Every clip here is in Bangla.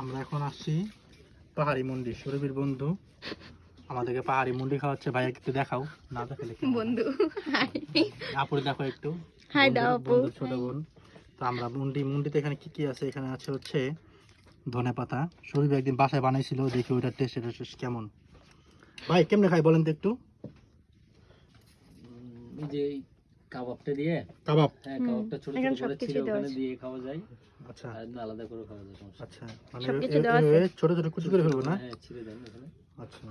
আমরা এখন আসছি পাহাড়ি মন্দির সুরভির বন্ধু আমাদেরকে পাহাড়ি মন্দির খাওয়াচ্ছে। ভাইয়া একটু দেখাও না দেখালে? বন্ধু আপুরে দেখো একটু। হাই দাও আপু। ছোট বোন। তো আমরা মুন্ডি মুন্ডিতে এখানে কি কি আছে? এখানে আছে হচ্ছে ধনে পাতা। সুরভি একদিন বাসায় বানাইছিল দেখি ওইটার টেস্ট এটা টেস্ট কেমন। ভাই কেমনে খাই বলেন তো একটু? যে এই কাবাবটা দিয়ে কাবাব? হ্যাঁ কাবাবটা ছোট ছোট করে দেওয়া ওখানে দিয়ে খাওয়া যায়। আচ্ছা। আর আলাদা করে খাওয়া যায় আচ্ছা মানে সবকিছু দেওয়া আছে? ছোট ছোট কুচি করে ফেলব না? হ্যাঁ ছিঁড়ে দেন ওখানে। আচ্ছা।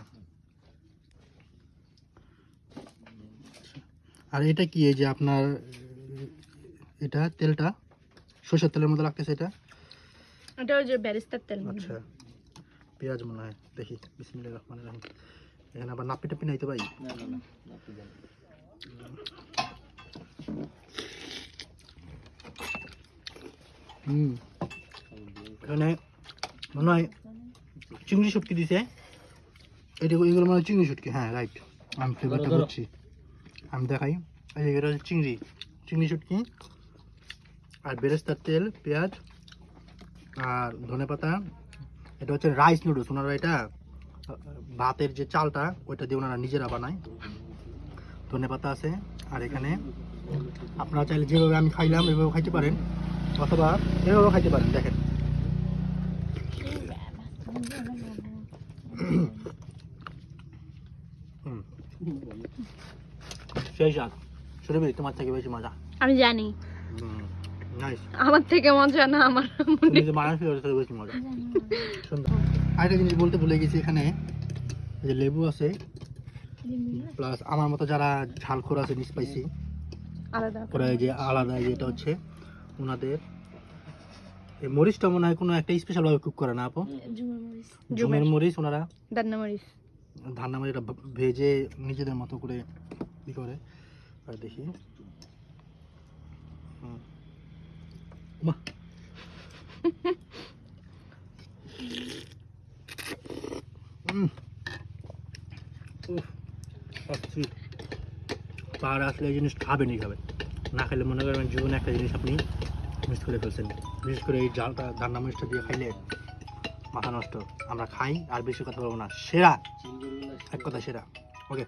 আর এটা কি এই যে আপনার এটা তেলটা? সরষের তেলের মতো লাগতেছে এটা? এটা ওই যে ব্যারিস্তার তেল আচ্ছা। পেঁয়াজ মনে হয় দেখি। বিসমিল্লাহির রহমানির রহিম। এখানে আবার নাপি টাপি নাইতে ভাই? না না না না, আপনি দেন। হুম। এখানে মনে হয় চিংড়ি শুটকি দিছে। এটা এগুলো মনে চিংড়ি শুটকি। হ্যাঁ রাইট আমি ফ্লেভারটা। বুঝছি। আমি দেখাই। এই হচ্ছে চিংড়ি। চিংড়ি শুটকি। আর বেরেস্তার তেল পেঁয়াজ আর ধনে পাতা। এটা হচ্ছে রাইস নুডলস ওনারা এটা ভাতের যে চালটা ওইটা দিয়ে ওনারা নিজেরা বানায়। ধনে পাতা আছে। আর এখানে আপনারা চাইলে যেভাবে আমি খাইলাম এভাবে খাইতে পারেন। অথবা এভাবেও খাইতে পারেন দেখেন। সেই স্বাদ। সুরভি তোমার থেকে বেশি মজা। আমি জানি। আমার থেকে মজা না আমার বেশি মজা। সুন্দর। আরেকটা জিনিস বলতে ভুলে গেছি এখানে যে লেবু আছে প্লাস আমার মতো যারা ঝালখোর আছে স্পাইসি আলাদা। ওরা যে আলাদা এই যে এটা হচ্ছে ওনাদের এই মরিচটা মনে হয় কোনো একটা স্পেশাল ভাবে কুক করে না আপু? জুমের মরিচ। জুমের জুমের। মরিচ ওনারা? দান্না মরিচ। ধান্না মরিচটা ভেজে নিজেদের মতো করে ই করে। আর দেখি। পাহাড়ে আসলে এই জিনিস খাবেনই খাবেন। না খেলে মনে করবেন জীবনে একটা জিনিস আপনি মিস করে ফেলছেন। বিশেষ করে এই জালটা ধান্না মরিচটা দিয়ে খাইলে মাথা নষ্ট। আমরা খাই, আর বেশি কথা বলব না। সেরা। এক কথা সেরা। ওকে।